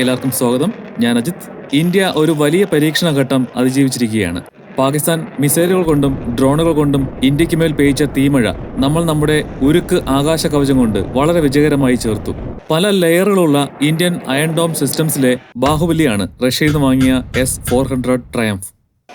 എല്ലാവർക്കും സ്വാഗതം. ഞാൻ അജിത്. ഇന്ത്യ ഒരു വലിയ പരീക്ഷണ ഘട്ടം അതിജീവിച്ചിരിക്കുകയാണ്. പാകിസ്ഥാൻ മിസൈലുകൾ കൊണ്ടും ഡ്രോണുകൾ കൊണ്ടും ഇന്ത്യയ്ക്ക് മേൽ പെയ്ച്ച തീമഴ നമ്മൾ നമ്മുടെ ഉരുക്ക് ആകാശ കവചം കൊണ്ട് വളരെ വിജയകരമായി ചേർത്തു. പല ലെയറുകളുള്ള ഇന്ത്യൻ അയൺ ഡോം സിസ്റ്റംസിലെ ബാഹുബലിയാണ് റഷ്യയിൽ നിന്ന് വാങ്ങിയ എസ് ഫോർ ഹൺഡ്രഡ് ട്രയംഫ്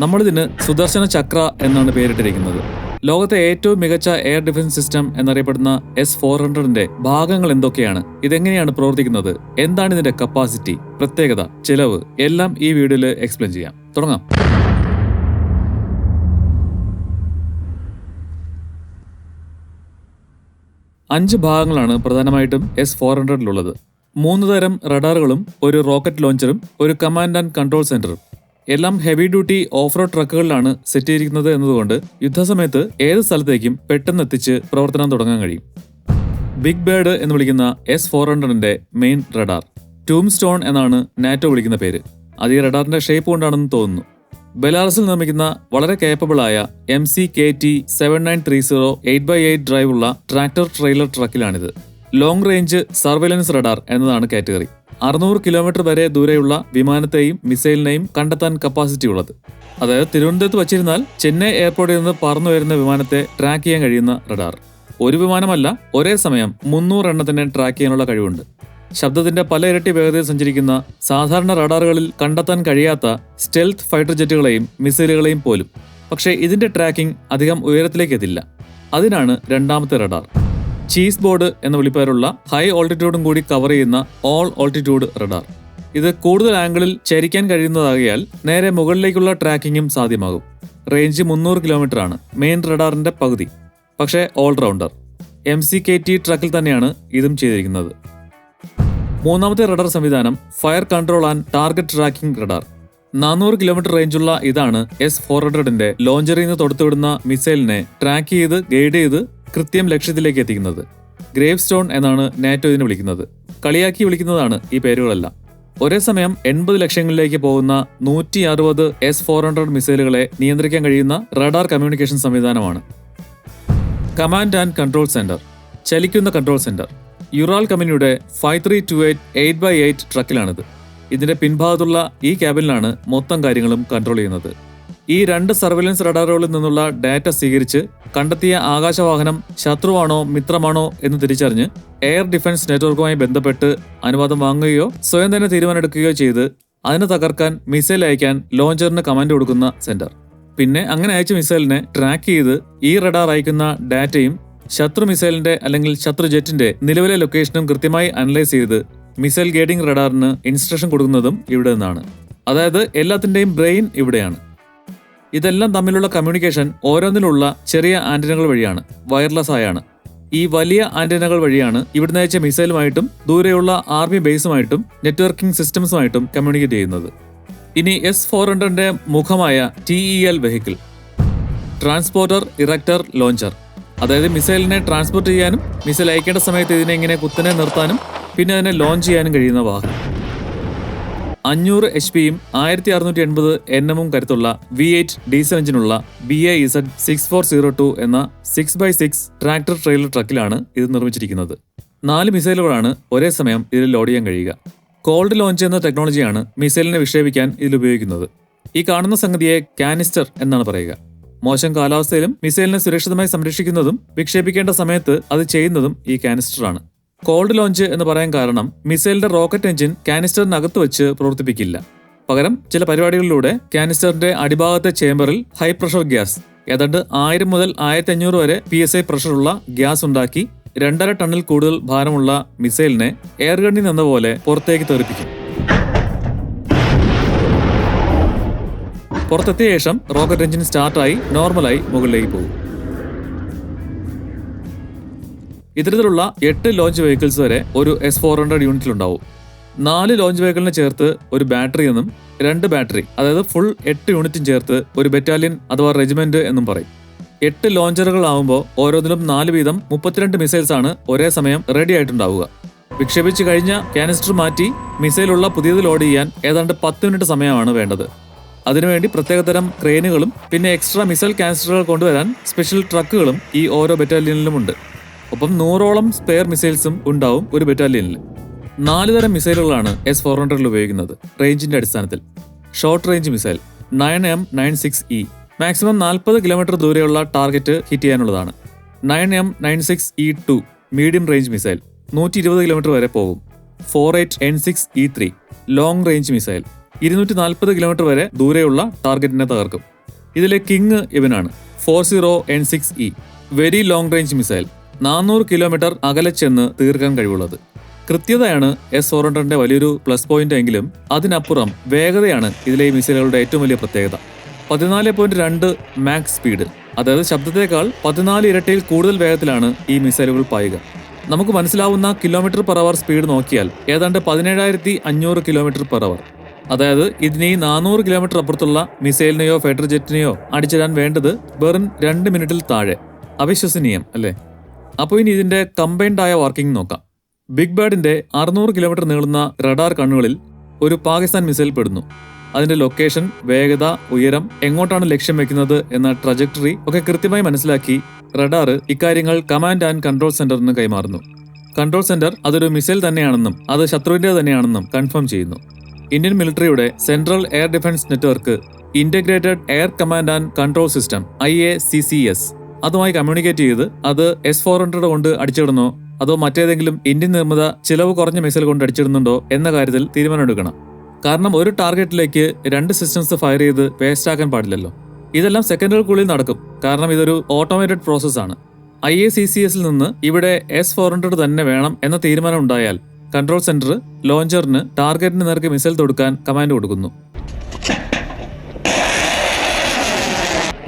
നമ്മളിതിന് സുദർശന ചക്ര എന്നാണ് പേരിട്ടിരിക്കുന്നത്. ലോകത്തെ ഏറ്റവും മികച്ച എയർ ഡിഫൻസ് സിസ്റ്റം എന്നറിയപ്പെടുന്ന എസ് ഫോർ ഹൺഡ്രഡിന്റെ ഭാഗങ്ങൾ എന്തൊക്കെയാണ്? ഇതെങ്ങനെയാണ് പ്രവർത്തിക്കുന്നത്? എന്താണ് ഇതിന്റെ കപ്പാസിറ്റി പ്രത്യേകത ചിലവ്? എല്ലാം ഈ വീഡിയോയിൽ എക്സ്പ്ലെയിൻ ചെയ്യാം. തുടങ്ങാം. അഞ്ച് ഭാഗങ്ങളാണ് പ്രധാനമായിട്ടും എസ് ഫോർ ഹൺഡ്രഡിലുള്ളത്. മൂന്ന് തരം റഡാറുകളും ഒരു റോക്കറ്റ് ലോഞ്ചറും ഒരു കമാൻഡ് ആൻഡ് കൺട്രോൾ സെന്ററും എല്ലാം ഹെവി ഡ്യൂട്ടി ഓഫ് റോഡ് ട്രക്കുകളിലാണ് സെറ്റ് ചെയ്തിരിക്കുന്നത് എന്നതുകൊണ്ട് യുദ്ധസമയത്ത് ഏത് സ്ഥലത്തേക്കും പെട്ടെന്ന് എത്തിച്ച് പ്രവർത്തനം തുടങ്ങാൻ കഴിയും. ബിഗ് ബേർഡ് എന്ന് വിളിക്കുന്ന എസ് ഫോർ ഹൺഡ്രഡിന്റെ മെയിൻ റഡാർ ടൂം സ്റ്റോൺ എന്നാണ് നാറ്റോ വിളിക്കുന്ന പേര്. അത് ഈ റഡാറിന്റെ ഷേപ്പ് കൊണ്ടാണെന്ന് തോന്നുന്നു. ബെലാറസിൽ നിർമ്മിക്കുന്ന വളരെ കേപ്പബിൾ ആയ M C K T seven nine three zero eight by eight drive ഉള്ള ട്രാക്ടർ ട്രെയിലർ ട്രക്കിലാണിത് ലോങ് റേഞ്ച് സർവൈലൻസ് റഡാർ എന്നതാണ് കാറ്റഗറി. അറുന്നൂറ് കിലോമീറ്റർ വരെ ദൂരെയുള്ള വിമാനത്തെയും മിസൈലിനെയും കണ്ടെത്താൻ കപ്പാസിറ്റി ഉള്ളത്. അതായത് തിരുവനന്തപുരത്ത് വച്ചിരുന്നാൽ ചെന്നൈ എയർപോർട്ടിൽ നിന്ന് പറന്നു വരുന്ന വിമാനത്തെ ട്രാക്ക് ചെയ്യാൻ കഴിയുന്ന റഡാർ. ഒരു വിമാനമല്ല ഒരേ സമയം മുന്നൂറ് എണ്ണത്തിനെ ട്രാക്ക് ചെയ്യാനുള്ള കഴിവുണ്ട്. ശബ്ദത്തിന്റെ പല ഇരട്ടി വേഗതയിൽ സഞ്ചരിക്കുന്ന സാധാരണ റഡാറുകളിൽ കണ്ടെത്താൻ കഴിയാത്ത സ്റ്റെൽത്ത് ഫൈറ്റർ ജെറ്റുകളെയും മിസൈലുകളെയും പോലും. പക്ഷേ ഇതിന്റെ ട്രാക്കിംഗ് അധികം ഉയരത്തിലേക്ക് എത്തില്ല. അതിനാണ് രണ്ടാമത്തെ റഡാർ. ചീസ് ബോർഡ് എന്ന വിളിപ്പേരുള്ള ഹൈ ഓൾട്ടിറ്റ്യൂഡും കൂടി കവർ ചെയ്യുന്ന ഓൾ ഓൾട്ടിറ്റ്യൂഡ് റഡാർ ഇത് കൂടുതൽ ആംഗിളിൽ ചരിക്കാൻ കഴിയുന്നതാകിയാൽ നേരെ മുകളിലേക്കുള്ള ട്രാക്കിങ്ങും സാധ്യമാകും. റേഞ്ച് മുന്നൂറ് കിലോമീറ്റർ ആണ്. മെയിൻ റഡാറിന്റെ പകുതി. പക്ഷേ allrounder M C K T ട്രക്കിൽ തന്നെയാണ് ഇതും ചെയ്തിരിക്കുന്നത്. മൂന്നാമത്തെ റഡാർ സംവിധാനം fire control and target tracking radar നാനൂറ് കിലോമീറ്റർ റേഞ്ചുള്ള ഇതാണ് എസ് ഫോർ ഹൺഡ്രഡിന്റെ ലോഞ്ചറിൽ നിന്ന് തൊടുത്തുവിടുന്ന മിസൈലിനെ ട്രാക്ക് ചെയ്ത് ഗൈഡ് ചെയ്ത് കൃത്യം ലക്ഷ്യത്തിലേക്ക് എത്തിക്കുന്നത്. ഗ്രേവ് സ്റ്റോൺ എന്നാണ് നാറ്റോ ഇതിനെ വിളിക്കുന്നത്. കളിയാക്കി വിളിക്കുന്നതാണ് ഈ പേരുകളെല്ലാം. ഒരേ സമയം എൺപത് ലക്ഷങ്ങളിലേക്ക് പോകുന്ന നൂറ്റി അറുപത് എസ് ഫോർ ഹൺഡ്രഡ് മിസൈലുകളെ നിയന്ത്രിക്കാൻ കഴിയുന്ന റഡാർ കമ്മ്യൂണിക്കേഷൻ സംവിധാനമാണ്. Command and control centre. ചലിക്കുന്ന കൺട്രോൾ സെന്റർ. യുറാൽ കമ്പനിയുടെ five three two eight eight by eight ട്രക്കിലാണിത് ഇതിന്റെ പിൻഭാഗത്തുള്ള ഈ ക്യാബിനിലാണ് മൊത്തം കാര്യങ്ങളും കൺട്രോൾ ചെയ്യുന്നത്. ഈ രണ്ട് സർവൈലൻസ് റഡാറുകളിൽ നിന്നുള്ള ഡാറ്റ സ്വീകരിച്ച് കണ്ടെത്തിയ ആകാശവാഹനം ശത്രുവാണോ മിത്രമാണോ എന്ന് തിരിച്ചറിഞ്ഞ് എയർ ഡിഫൻസ് നെറ്റ്വർക്കുമായി ബന്ധപ്പെട്ട് അനുവാദം വാങ്ങുകയോ സ്വയം തന്നെ തീരുമാനമെടുക്കുകയോ ചെയ്ത് അതിനെ തകർക്കാൻ മിസൈൽ അയക്കാൻ ലോഞ്ചറിന് കമാൻഡ് കൊടുക്കുന്ന സെന്റർ. പിന്നെ അങ്ങനെ അയച്ച മിസൈലിനെ ട്രാക്ക് ചെയ്ത് ഈ റഡാർ അയക്കുന്ന ഡാറ്റയും ശത്രു മിസൈലിന്റെ അല്ലെങ്കിൽ ശത്രു ജെറ്റിന്റെ നിലവിലെ ലൊക്കേഷനും കൃത്യമായി അനലൈസ് ചെയ്ത് മിസൈൽ ഗൈഡിംഗ് റഡാറിന് ഇൻസ്ട്രക്ഷൻ കൊടുക്കുന്നതും ഇവിടെ നിന്നാണ്. അതായത് എല്ലാത്തിന്റെയും ബ്രെയിൻ ഇവിടെയാണ്. ഇതെല്ലാം തമ്മിലുള്ള കമ്മ്യൂണിക്കേഷൻ ഓരോന്നിലുള്ള ചെറിയ ആന്റിനകൾ വഴിയാണ് വയർലെസ് ആയാണ്. ഈ വലിയ ആന്റിനകൾ വഴിയാണ് ഇവിടുന്ന് അയച്ച മിസൈലുമായിട്ടും ദൂരെയുള്ള ആർമി ബേസുമായിട്ടും നെറ്റ്വർക്കിംഗ് സിസ്റ്റംസുമായിട്ടും കമ്മ്യൂണിക്കേറ്റ് ചെയ്യുന്നത്. ഇനി എസ് ഫോർ ഹൺഡ്രഡിന്റെ മുഖമായ T E L vehicle transporter erector launcher അതായത് മിസൈലിനെ ട്രാൻസ്പോർട്ട് ചെയ്യാനും മിസൈൽ അയക്കേണ്ട സമയത്ത് ഇതിനെ ഇങ്ങനെ കുത്തനെ നിർത്താനും പിന്നെ അതിനെ ലോഞ്ച് ചെയ്യാനും കഴിയുന്ന വാഹനം. അഞ്ഞൂറ് എച്ച് പിയും ആയിരത്തി അറുന്നൂറ്റി എൺപത് എൻ എമ്മും കരുത്തുള്ള V eight diesel എഞ്ചിനുള്ള B A Z six four zero two എന്ന six by six tractor trailer ട്രക്കിലാണ് ഇത് നിർമ്മിച്ചിരിക്കുന്നത്. നാല് മിസൈലുകളാണ് ഒരേ സമയം ഇതിൽ ലോഡ് ചെയ്യാൻ കഴിയുക. കോൾഡ് ലോഞ്ച് എന്ന ടെക്നോളജിയാണ് മിസൈലിനെ വിക്ഷേപിക്കാൻ ഇതിൽ ഉപയോഗിക്കുന്നത്. ഈ കാണുന്ന സംഗതിയെ കാനിസ്റ്റർ എന്നാണ് പറയുക. മോശം കാലാവസ്ഥയിലും മിസൈലിനെ സുരക്ഷിതമായി സംരക്ഷിക്കുന്നതും വിക്ഷേപിക്കേണ്ട സമയത്ത് അത് ചെയ്യുന്നതും ഈ കാനിസ്റ്ററാണ് കോൾഡ് ലോഞ്ച് എന്ന് പറയാൻ കാരണം മിസൈലിന്റെ റോക്കറ്റ് എഞ്ചിൻ കാനിസ്റ്ററിനകത്ത് വെച്ച് പ്രവർത്തിപ്പിക്കില്ല. പകരം ചില പരിപാടികളിലൂടെ കാനിസ്റ്ററിന്റെ അടിഭാഗത്തെ ചേംബറിൽ ഹൈ പ്രഷർ ഗ്യാസ് ഏതാണ്ട് ആയിരം മുതൽ ആയിരത്തി അഞ്ഞൂറ് വരെ പി എസ് ഐ പ്രഷറുള്ള ഗ്യാസ് ഉണ്ടാക്കി രണ്ടര ടണ്ണിൽ കൂടുതൽ ഭാരമുള്ള മിസൈലിനെ എയർ ഗണ്ണിൽ നിന്ന പോലെ പുറത്തേക്ക് തെറിപ്പിക്കും. പുറത്തെത്തിയ ശേഷം റോക്കറ്റ് എഞ്ചിൻ സ്റ്റാർട്ടായി നോർമലായി മുകളിലേക്ക് പോകും. ഇത്തരത്തിലുള്ള എട്ട് ലോഞ്ച് വെഹിക്കിൾസ് വരെ ഒരു എസ് ഫോർ ഹൺഡ്രഡ് യൂണിറ്റിലുണ്ടാവും നാല് ലോഞ്ച് വെഹിക്കിളിനെ ചേർത്ത് ഒരു ബാറ്ററി എന്നും രണ്ട് ബാറ്ററി അതായത് ഫുൾ എട്ട് യൂണിറ്റും ചേർത്ത് ഒരു ബറ്റാലിയൻ അഥവാ റെജിമെന്റ് എന്നും പറയും. എട്ട് ലോഞ്ചറുകളാവുമ്പോൾ ഓരോന്നിലും നാല് വീതം മുപ്പത്തിരണ്ട് മിസൈൽസ് ആണ് ഒരേ സമയം റെഡി ആയിട്ടുണ്ടാവുക. വിക്ഷേപിച്ചു കഴിഞ്ഞ കാനിസ്റ്റർ മാറ്റി മിസൈലുള്ള പുതിയത് ലോഡ് ചെയ്യാൻ ഏതാണ്ട് പത്ത് മിനിറ്റ് സമയമാണ് വേണ്ടത്. അതിനുവേണ്ടി പ്രത്യേകതരം ക്രെയിനുകളും പിന്നെ എക്സ്ട്രാ മിസൈൽ കാനിസ്റ്ററുകൾ കൊണ്ടുവരാൻ സ്പെഷ്യൽ ട്രക്കുകളും ഈ ഓരോ ബറ്റാലിയനിലുമുണ്ട് ഒപ്പം നൂറോളം സ്പെയർ മിസൈൽസും ഉണ്ടാവും ഒരു ബറ്റാലിയനിൽ. നാല് തരം മിസൈലുകളാണ് എസ് ഫോർ ഹൺഡ്രഡിൽ ഉപയോഗിക്കുന്നത്. റേഞ്ചിന്റെ അടിസ്ഥാനത്തിൽ. Short range missile. Nine M nine six E. Maximum നാൽപ്പത് കിലോമീറ്റർ ദൂരെയുള്ള target hit ചെയ്യാനുള്ളതാണ്. Nine M nine six E two medium range missile. നൂറ്റി ഇരുപത് കിലോമീറ്റർ വരെ പോകും. Four eight N six E three. Long range missile. ഇരുന്നൂറ്റി നാൽപ്പത് kilometre വരെ ദൂരെയുള്ള ടാർഗറ്റിനെ തകർക്കും. ഇതിലെ കിങ് ഇവനാണ്. Four zero N six E. Very long range missile. നാനൂറ് കിലോമീറ്റർ അകലെ ചെന്ന് തീർക്കാൻ കഴിവുള്ളത്. കൃത്യതയാണ് എസ് ഫോർ ഹൺഡ്രഡിന്റെ വലിയൊരു പ്ലസ് പോയിന്റ് എങ്കിലും അതിനപ്പുറം വേഗതയാണ് ഇതിലെ ഈ മിസൈലുകളുടെ ഏറ്റവും വലിയ പ്രത്യേകത. പതിനാല് പോയിന്റ് രണ്ട് മാക്സ് സ്പീഡ് അതായത് ശബ്ദത്തേക്കാൾ പതിനാല് ഇരട്ടിയിൽ കൂടുതൽ വേഗത്തിലാണ് ഈ മിസൈലുകൾ പായുക. നമുക്ക് മനസ്സിലാവുന്ന കിലോമീറ്റർ പെർ അവർ സ്പീഡ് നോക്കിയാൽ ഏതാണ്ട് പതിനേഴായിരത്തി അഞ്ഞൂറ് കിലോമീറ്റർ പെർ അവർ അതായത് ഇതിന് ഈ നാനൂറ് കിലോമീറ്റർ അപ്പുറത്തുള്ള മിസൈലിനെയോ ഫൈറ്റർ ജെറ്റിനെയോ അടിച്ചിടാൻ വേണ്ടത് വെറും രണ്ട് മിനിറ്റിൽ താഴെ. അവിശ്വസനീയം അല്ലേ? അപ്പോൾ ഇനി ഇതിന്റെ കമ്പൈൻഡ് ആയ വർക്കിംഗ് നോക്കാം. ബിഗ് ബാഡിന്റെ അറുന്നൂറ് കിലോമീറ്റർ നീളുന്ന റഡാർ കണ്ണുകളിൽ ഒരു പാകിസ്ഥാൻ മിസൈൽ പെടുന്നു. അതിന്റെ ലൊക്കേഷൻ വേഗത ഉയരം എങ്ങോട്ടാണ് ലക്ഷ്യം വെക്കുന്നത് എന്ന ട്രജക്ടറി ഒക്കെ കൃത്യമായി മനസ്സിലാക്കി റഡാർ ഇക്കാര്യങ്ങൾ കമാൻഡ് ആൻഡ് കൺട്രോൾ സെന്ററിന് കൈമാറുന്നു. കൺട്രോൾ സെന്റർ അതൊരു മിസൈൽ തന്നെയാണെന്നും അത് ശത്രുവിന്റെ തന്നെയാണെന്നും കൺഫേം ചെയ്യുന്നു. Indian മിലിറ്ററിയുടെ central air defence network integrated air command and control system I A C C S അതുമായി കമ്മ്യൂണിക്കേറ്റ് ചെയ്ത് അത് എസ് ഫോർ ഹൺഡ്രഡ് കൊണ്ട് അടിച്ചിടുന്നോ. അതോ മറ്റേതെങ്കിലും ഇന്ത്യൻ നിർമ്മിത ചിലവ് കുറഞ്ഞ മിസൈൽ കൊണ്ട് അടിച്ചിടുന്നുണ്ടോ എന്ന കാര്യത്തിൽ തീരുമാനമെടുക്കണം. കാരണം ഒരു ടാർഗറ്റിലേക്ക് രണ്ട് സിസ്റ്റംസ് ഫയർ ചെയ്ത് വേസ്റ്റ് ആക്കാൻ പാടില്ലല്ലോ. ഇതെല്ലാം സെക്കൻഡുകൾക്കുള്ളിൽ നടക്കും. കാരണം ഇതൊരു ഓട്ടോമേറ്റഡ് പ്രോസസ്സാണ് ഐ എ സി സി എസിൽ നിന്ന് ഇവിടെ എസ് ഫോർ ഹൺഡ്രഡ് തന്നെ വേണം എന്ന തീരുമാനം ഉണ്ടായാൽ കൺട്രോൾ സെന്റർ ലോഞ്ചറിന് ടാർഗറ്റിന് നേർക്ക് മിസൈൽ തൊടുക്കാൻ കമാൻഡ് കൊടുക്കുന്നു.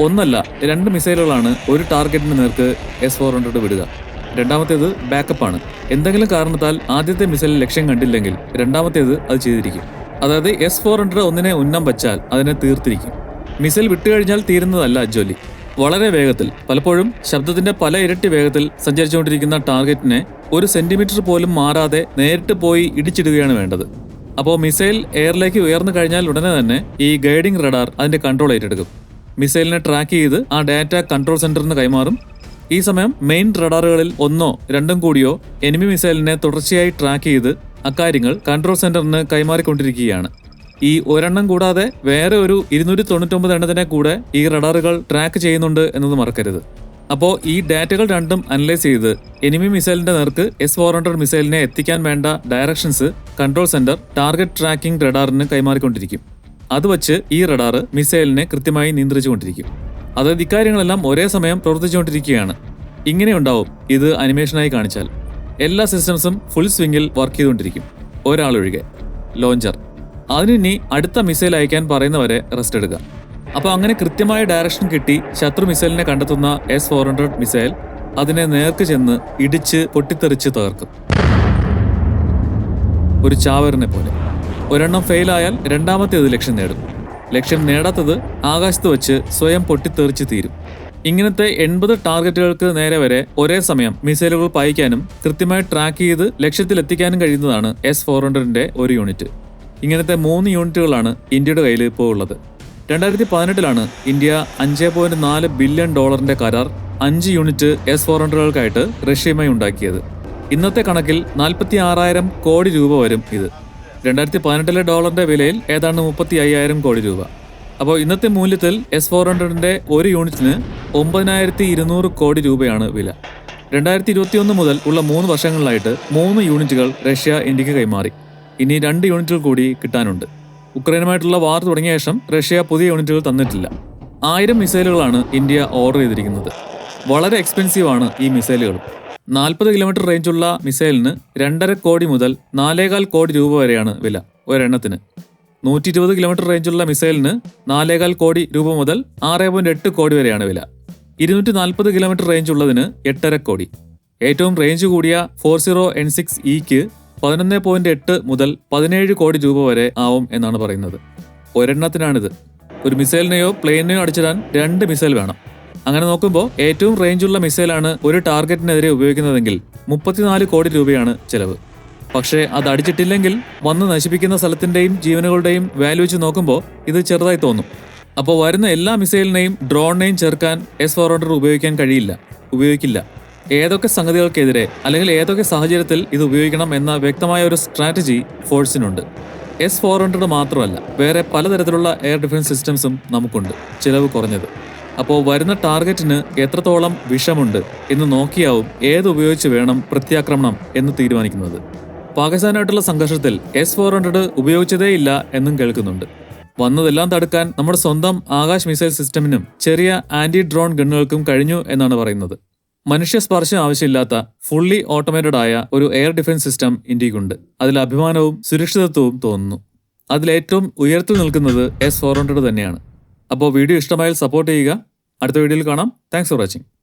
ഒന്നല്ല രണ്ട് മിസൈലുകളാണ് ഒരു ടാർഗറ്റിന് നേർക്ക് എസ് ഫോർ ഹൺഡ്രഡ് വിടുക. രണ്ടാമത്തേത് ബാക്കപ്പ് ആണ് എന്തെങ്കിലും കാരണത്താൽ ആദ്യത്തെ മിസൈൽ ലക്ഷ്യം കണ്ടില്ലെങ്കിൽ രണ്ടാമത്തേത് അത് ചെയ്തിരിക്കും. അതായത് എസ് ഫോർ ഹൺഡ്രഡ് ഒന്നിനെ ഉന്നം വച്ചാൽ അതിനെ തീർത്തിരിക്കും. മിസൈൽ വിട്ടുകഴിഞ്ഞാൽ തീരുന്നതല്ല ജോലി. വളരെ വേഗത്തിൽ പലപ്പോഴും ശബ്ദത്തിന്റെ പല ഇരട്ടി വേഗത്തിൽ സഞ്ചരിച്ചുകൊണ്ടിരിക്കുന്ന ടാർഗറ്റിനെ ഒരു സെന്റിമീറ്റർ പോലും മാറാതെ നേരിട്ട് പോയി ഇടിച്ചിടുകയാണ് വേണ്ടത്. അപ്പോൾ മിസൈൽ എയറിലേക്ക് ഉയർന്നു കഴിഞ്ഞാൽ ഉടനെ തന്നെ ഈ ഗൈഡിംഗ് റഡാർ അതിന്റെ കൺട്രോൾ ഏറ്റെടുക്കും. മിസൈലിനെ ട്രാക്ക് ചെയ്ത് ആ ഡാറ്റ കൺട്രോൾ സെന്ററിന് കൈമാറും. ഈ സമയം മെയിൻ റഡാറുകളിൽ ഒന്നോ രണ്ടും കൂടിയോ എനിമി മിസൈലിനെ തുടർച്ചയായി ട്രാക്ക് ചെയ്ത് അക്കാര്യങ്ങൾ കൺട്രോൾ സെന്ററിന് കൈമാറിക്കൊണ്ടിരിക്കുകയാണ്. ഈ ഒരെണ്ണം കൂടാതെ വേറെ ഒരു ഇരുന്നൂറ്റി തൊണ്ണൂറ്റൊമ്പത് എണ്ണത്തിനെ കൂടെ ഈ റഡാറുകൾ ട്രാക്ക് ചെയ്യുന്നുണ്ട് എന്നത് മറക്കരുത്. അപ്പോൾ ഈ ഡാറ്റകൾ രണ്ടും അനലൈസ് ചെയ്ത് എനിമി മിസൈലിന്റെ നേർക്ക് എസ് ഫോർ ഹൺഡ്രഡ് മിസൈലിനെ എത്തിക്കാൻ വേണ്ട directions control centre target tracking റഡാറിന് കൈമാറിക്കൊണ്ടിരിക്കും. അത് വച്ച് ഈ റഡാർ മിസൈലിനെ കൃത്യമായി നിയന്ത്രിച്ചുകൊണ്ടിരിക്കും. അതായത് ഇക്കാര്യങ്ങളെല്ലാം ഒരേ സമയം പ്രവർത്തിച്ചുകൊണ്ടിരിക്കുകയാണ്. ഇങ്ങനെ ഉണ്ടാവും ഇത് അനിമേഷനായി കാണിച്ചാൽ. എല്ലാ സിസ്റ്റംസും ഫുൾ സ്വിംഗിൽ വർക്ക് ചെയ്തുകൊണ്ടിരിക്കും. ഒരാളൊഴികെ. ലോഞ്ചർ. അതിനി അടുത്ത മിസൈൽ അയക്കാൻ പറയുന്നവരെ റെസ്റ്റ് എടുക്കുക. അപ്പോൾ അങ്ങനെ കൃത്യമായ ഡയറക്ഷൻ കിട്ടി ശത്രു മിസൈലിനെ കണ്ടെത്തുന്ന എസ് ഫോർ ഹൺഡ്രഡ് മിസൈൽ അതിനെ നേർക്ക് ചെന്ന് ഇടിച്ച് പൊട്ടിത്തെറിച്ച് തകർക്കും. ഒരു ചാവറിനെ പോലെ. ഒരെണ്ണം ഫെയിലായാൽ രണ്ടാമത്തേത് ലക്ഷ്യം നേടും. ലക്ഷ്യം നേടാത്തത് ആകാശത്ത് വെച്ച് സ്വയം പൊട്ടിത്തെറിച്ച് തീരും. ഇങ്ങനത്തെ എൺപത് ടാർഗറ്റുകൾക്ക് നേരെ വരെ ഒരേ സമയം മിസൈലുകൾ പായിക്കാനും കൃത്യമായി ട്രാക്ക് ചെയ്ത് ലക്ഷ്യത്തിലെത്തിക്കാനും കഴിയുന്നതാണ് എസ് ഫോർ ഹൺഡ്രഡിന്റെ ഒരു യൂണിറ്റ്. ഇങ്ങനത്തെ മൂന്ന് യൂണിറ്റുകളാണ് ഇന്ത്യയുടെ കയ്യിൽ ഇപ്പോൾ ഉള്ളത്. രണ്ടായിരത്തി പതിനെട്ടിലാണ് ഇന്ത്യ അഞ്ച് പോയിന്റ് നാല് ബില്യൺ ഡോളറിന്റെ കരാർ അഞ്ച് യൂണിറ്റ് എസ് ഫോർ ഹൺഡ്രഡുകൾക്കായിട്ട് റഷ്യയുമായി ഉണ്ടാക്കിയത്. ഇന്നത്തെ കണക്കിൽ നാൽപ്പത്തി ആറായിരം കോടി രൂപ വരും ഇത്. രണ്ടായിരത്തി പതിനെട്ടിലെ ഡോളറിന്റെ വിലയിൽ ഏതാണ്ട് മുപ്പത്തി അയ്യായിരം കോടി രൂപ. അപ്പോൾ ഇന്നത്തെ മൂല്യത്തിൽ എസ് ഫോർ ഹൺഡ്രഡിന്റെ ഒരു യൂണിറ്റിന് ഒമ്പതിനായിരത്തി ഇരുന്നൂറ് കോടി രൂപയാണ് വില. രണ്ടായിരത്തി ഇരുപത്തിയൊന്ന് മുതൽ ഉള്ള മൂന്ന് വർഷങ്ങളിലായിട്ട് മൂന്ന് യൂണിറ്റുകൾ റഷ്യ ഇന്ത്യയ്ക്ക് കൈമാറി. ഇനി രണ്ട് യൂണിറ്റുകൾ കൂടി കിട്ടാനുണ്ട്. ഉക്രൈനുമായിട്ടുള്ള വാർ തുടങ്ങിയ ശേഷം റഷ്യ പുതിയ യൂണിറ്റുകൾ തന്നിട്ടില്ല. ആയിരം മിസൈലുകളാണ് ഇന്ത്യ ഓർഡർ ചെയ്തിരിക്കുന്നത്. വളരെ എക്സ്പെൻസീവ് ആണ് ഈ മിസൈലുകൾ നാൽപ്പത് കിലോമീറ്റർ റേഞ്ചുള്ള മിസൈലിന് രണ്ടര കോടി മുതൽ നാലേകാൽ കോടി രൂപ വരെയാണ് വില ഒരെണ്ണത്തിന്. നൂറ്റി ഇരുപത് കിലോമീറ്റർ റേഞ്ചുള്ള മിസൈലിന് നാലേകാൽ കോടി രൂപ മുതൽ ആറ് പോയിന്റ് എട്ട് കോടി വരെയാണ് വില. ഇരുന്നൂറ്റി നാൽപ്പത് കിലോമീറ്റർ റേഞ്ച് ഉള്ളതിന് എട്ടര കോടി. ഏറ്റവും റേഞ്ച് കൂടിയ ഫോർ സീറോ എൻ സിക്സ് ഇക്ക് പതിനൊന്ന് പോയിന്റ് എട്ട് മുതൽ പതിനേഴ് കോടി രൂപ വരെ ആവും എന്നാണ് പറയുന്നത്. ഒരെണ്ണത്തിനാണിത്. ഒരു മിസൈലിനെയോ പ്ലെയിനെയോ അടിച്ചിടാൻ രണ്ട് മിസൈൽ വേണം. അങ്ങനെ നോക്കുമ്പോൾ ഏറ്റവും റേഞ്ചുള്ള മിസൈലാണ് ഒരു ടാർഗറ്റിനെതിരെ ഉപയോഗിക്കുന്നതെങ്കിൽ മുപ്പത്തിനാല് കോടി രൂപയാണ് ചെലവ്. പക്ഷേ അത് അടിച്ചിട്ടില്ലെങ്കിൽ വന്ന് നശിപ്പിക്കുന്ന സ്ഥലത്തിന്റെയും ജീവനുകളുടെയും വാല്യൂ വെച്ച് നോക്കുമ്പോൾ ഇത് ചെറുതായി തോന്നും. അപ്പോൾ വരുന്ന എല്ലാ മിസൈലിനെയും ഡ്രോണിനെയും ചേർക്കാൻ എസ് ഫോർ ഹൺഡ്രഡ് ഉപയോഗിക്കാൻ കഴിയില്ല. ഉപയോഗിക്കില്ല. ഏതൊക്കെ സംഗതികൾക്കെതിരെ അല്ലെങ്കിൽ ഏതൊക്കെ സാഹചര്യത്തിൽ ഇത് ഉപയോഗിക്കണം എന്ന വ്യക്തമായ ഒരു സ്ട്രാറ്റജി ഫോഴ്സിനുണ്ട് എസ് ഫോർ ഹൺഡ്രഡ് മാത്രമല്ല വേറെ പലതരത്തിലുള്ള എയർ ഡിഫൻസ് സിസ്റ്റംസും നമുക്കുണ്ട്. ചിലവ് കുറഞ്ഞത്. അപ്പോൾ വരുന്ന ടാർഗറ്റിന് എത്രത്തോളം വിഷമുണ്ട് എന്ന് നോക്കിയാവും ഏത് ഉപയോഗിച്ച് വേണം പ്രത്യാക്രമണം എന്ന് തീരുമാനിക്കുന്നത്. പാകിസ്ഥാനായിട്ടുള്ള സംഘർഷത്തിൽ എസ് ഫോർ ഹൺഡ്രഡ് ഉപയോഗിച്ചതേയില്ല എന്നും കേൾക്കുന്നുണ്ട്. വന്നതെല്ലാം തടുക്കാൻ നമ്മുടെ സ്വന്തം ആകാശ് മിസൈൽ സിസ്റ്റമിനും ചെറിയ ആന്റി ഡ്രോൺ ഗണ്ണുകൾക്കും കഴിഞ്ഞു എന്നാണ് പറയുന്നത്. മനുഷ്യ സ്പർശം ആവശ്യമില്ലാത്ത ഫുള്ളി ഓട്ടോമേറ്റഡ് ആയ ഒരു എയർ ഡിഫൻസ് സിസ്റ്റം ഇന്ത്യക്കുണ്ട്. അതിൽ അഭിമാനവും സുരക്ഷിതത്വവും തോന്നുന്നു. അതിലേറ്റവും ഉയരത്തിൽ നിൽക്കുന്നത് എസ് ഫോർ ഹൺഡ്രഡ് തന്നെയാണ്. അപ്പോൾ വീഡിയോ ഇഷ്ടമായാൽ സപ്പോർട്ട് ചെയ്യുക. അടുത്ത വീഡിയോയിൽ കാണാം. Thanks for watching